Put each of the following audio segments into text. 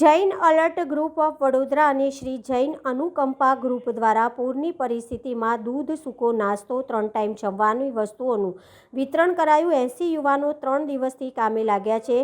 Jain alert group of Vadodara અને Shri Jain અનુકંપા group દ્વારા પૂરની પરિસ્થિતિમાં દૂધ, સૂકો નાસ્તો, ત્રણ ટાઈમ જમવાની વસ્તુઓનું વિતરણ કરાયું. એંસી યુવાનો ત્રણ દિવસથી કામે લાગ્યા છે.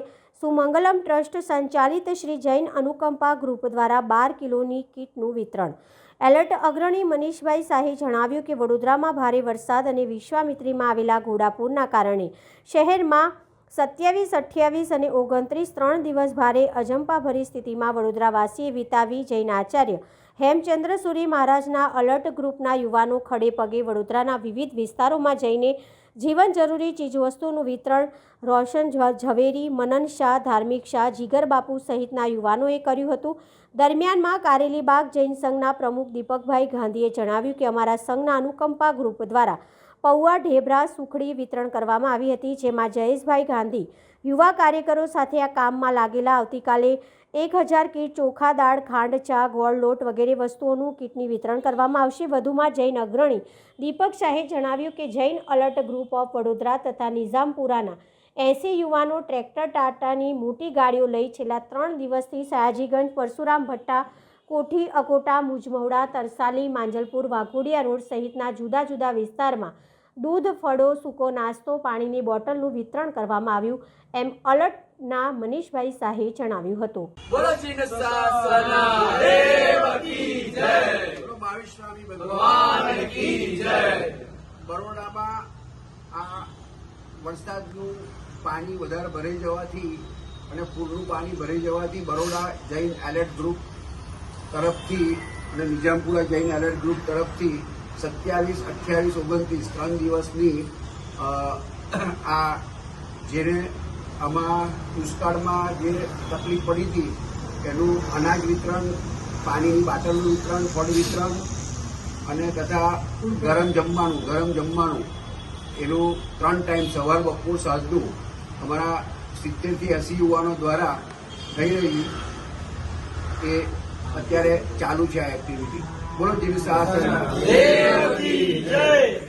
સુમંગલમ ટ્રસ્ટ સંચાલિત શ્રી જૈન અનુકંપા ગ્રુપ દ્વારા બાર કિલોની કીટનું વિતરણ. એલર્ટ અગ્રણી મનીષભાઈ શાહે જણાવ્યું કે વડોદરામાં ભારે વરસાદ અને વિશ્વામિત્રીમાં આવેલા ઘોડાપૂરના કારણે શહેરમાં સત્યાવીસ અઠ્યાવીસ અને ઓગણત્રીસ ત્રણ દિવસ ભારે અજંપાભરી સ્થિતિમાં વડોદરાવાસીએ વિતાવી જૈન આચાર્ય. હેમચંદ્ર સુરી મહારાજના અલર્ટ ગ્રુપના યુવાનો ખડે પગે વડોદરાના વિવિધ વિસ્તારોમાં જઈને જીવન જરૂરી ચીજવસ્તુઓનું વિતરણ, રોશન ઝવેરી, મનન શાહ, ધાર્મિક શાહ, જીગર બાપુ સહિતના યુવાનોએ કર્યું હતું. દરમિયાનમાં કારેલીબાગ જૈન સંઘના પ્રમુખ દીપકભાઈ ગાંધીએ જણાવ્યું કે અમારા સંઘના અનુકંપા ગ્રુપ દ્વારા પૌવા, ઢેબરા, સુખડી વિતરણ કરવામાં આવી હતી, જેમાં જયેશભાઈ ગાંધી યુવા કાર્યકરો સાથે આ કામમાં લાગેલા આવતીકાલે એક હજાર કીટ, ચોખા, દાળ, ખાંડ, ચા, ગોળ, લોટ વગેરે વસ્તુઓનું કીટની વિતરણ કરવામાં આવશે. વધુમાં જૈન અગ્રણી દીપક શાહે જણાવ્યું કે Jain alert group of Vadodara તથા નિઝામપુરાના એંસી યુવાનો ટ્રેક્ટર ટાટાની મોટી ગાડીઓ લઈ છેલ્લા ત્રણ દિવસથી સયાજીગંજ, પરશુરામ ભટ્ટા, કોઠી, અકોટા, મુજમવડા, તરસાલી, માંજલપુર, વાઘોડિયા રોડ સહિતના જુદા જુદા વિસ્તારમાં દૂધ ફળો સૂકો નાસ્તો પાણીની બોટલનું વિતરણ કરવામાં આવ્યું. એમ અલર્ટના મનીષભાઈ શાહે જણાવ્યું હતું. બરોડામાં આ વરસાદનું પાણી વધારે ભરાઈ જવાથી અને પૂરનું પાણી ભરાઈ જવાથી બરોડા જૈન એલર્ટ ગ્રુપ તરફથી અને નિઝામપુરા જૈન એલર્ટ ગ્રુપ તરફથી સત્યાવીસ, અઠ્યાવીસ, ઓગણત્રીસ ત્રણ દિવસની આ જેને આમાં દુષ્કાળમાં જે તકલીફ પડી હતી, એનું અનાજ વિતરણ, પાણીની બાટલનું વિતરણ, ફળ વિતરણ અને તથા ગરમ જમવાનું ગરમ જમવાનું, એનું ત્રણ ટાઈમ સવાર બપોર સાંજનું અમારા સિત્તેરથી એંસી યુવાનો દ્વારા થઈ રહી એ અત્યારે ચાલુ છે આ એક્ટિવિટી બોલો સાહસ દેવ જય